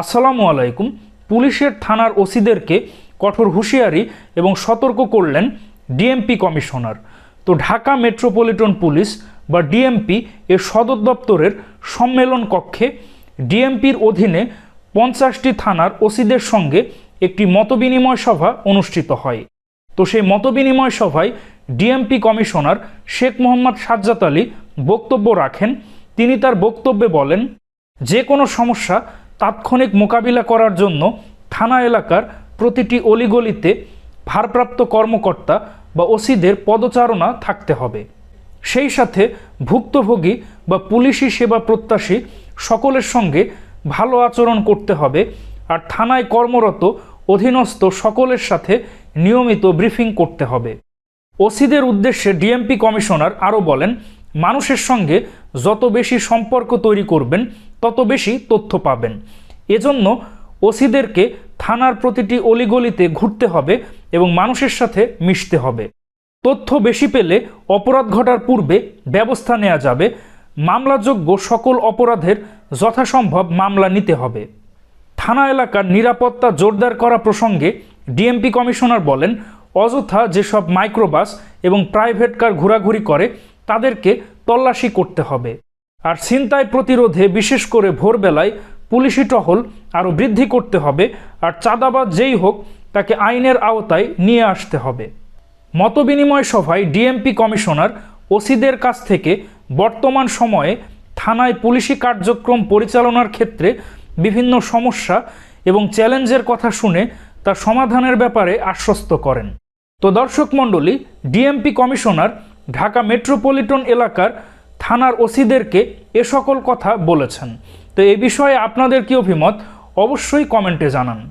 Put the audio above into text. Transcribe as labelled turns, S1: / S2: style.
S1: আসসালামু আলাইকুম। পুলিশের থানার ওসিদেরকে কঠোর হুঁশিয়ারি এবং সতর্ক করলেন ডিএমপি কমিশনার। তো ঢাকা মেট্রোপলিটন পুলিশ বা ডিএমপি এর সদর দপ্তরের সম্মেলন কক্ষে ডিএমপির অধীনে পঞ্চাশটি থানার ওসিদের সঙ্গে একটি মতবিনিময় সভা অনুষ্ঠিত হয়। তো সেই মতবিনিময় সভায় ডিএমপি কমিশনার শেখ মোহাম্মদ সাজ্জাদ আলী বক্তব্য রাখেন। তিনি তার বক্তব্যে বলেন, যে কোনো সমস্যা তাৎক্ষণিক মোকাবিলা করার জন্য থানা এলাকার প্রতিটি অলিগলিতে ভারপ্রাপ্ত কর্মকর্তা বা ওসিদের পদচারণা থাকতে হবে। সেই সাথে ভুক্তভোগী বা পুলিশি সেবা প্রত্যাশী সকলের সঙ্গে ভালো আচরণ করতে হবে আর থানায় কর্মরত অধীনস্থ সকলের সাথে নিয়মিত ব্রিফিং করতে হবে। ওসিদের উদ্দেশ্যে ডিএমপি কমিশনার আরও বলেন মানুষের সঙ্গে যত বেশি সম্পর্ক তৈরি করবেন, তত বেশি তথ্য পাবেন। এজন্য ওসিদেরকে থানার প্রতিটি অলিগলিতে ঘুরতে হবে এবং মানুষের সাথে মিশতে হবে। তথ্য বেশি পেলে অপরাধ ঘটার পূর্বে ব্যবস্থা নেওয়া যাবে। মামলাযোগ্য সকল অপরাধের যথাসম্ভব মামলা নিতে হবে। থানা এলাকার নিরাপত্তা জোরদার করা প্রসঙ্গে ডিএমপি কমিশনার বলেন, অযথা যেসব মাইক্রোবাস এবং প্রাইভেট কার ঘোরাঘুরি করে তাদেরকে তল্লাশি করতে হবে। আর ছিনতাই প্রতিরোধে বিশেষ করে ভোরবেলায় পুলিশি টহল আরও বৃদ্ধি করতে হবে আর চাঁদাবাদ যেই হোক তাকে আইনের আওতায় নিয়ে আসতে হবে। মতবিনিময় সভায় ডিএমপি কমিশনার ওসিদের কাছ থেকে বর্তমান সময়ে থানায় পুলিশি কার্যক্রম পরিচালনার ক্ষেত্রে বিভিন্ন সমস্যা এবং চ্যালেঞ্জের কথা শুনে তার সমাধানের ব্যাপারে আশ্বস্ত করেন। তো দর্শক মণ্ডলী, ডিএমপি কমিশনার ঢাকা মেট্রোপলিটন এলাকার থানার ওসিদেরকে এ সকল কথা বলেছেন। তো এ বিষয়ে আপনাদের কি অভিমত? অবশ্যই কমেন্টে জানান।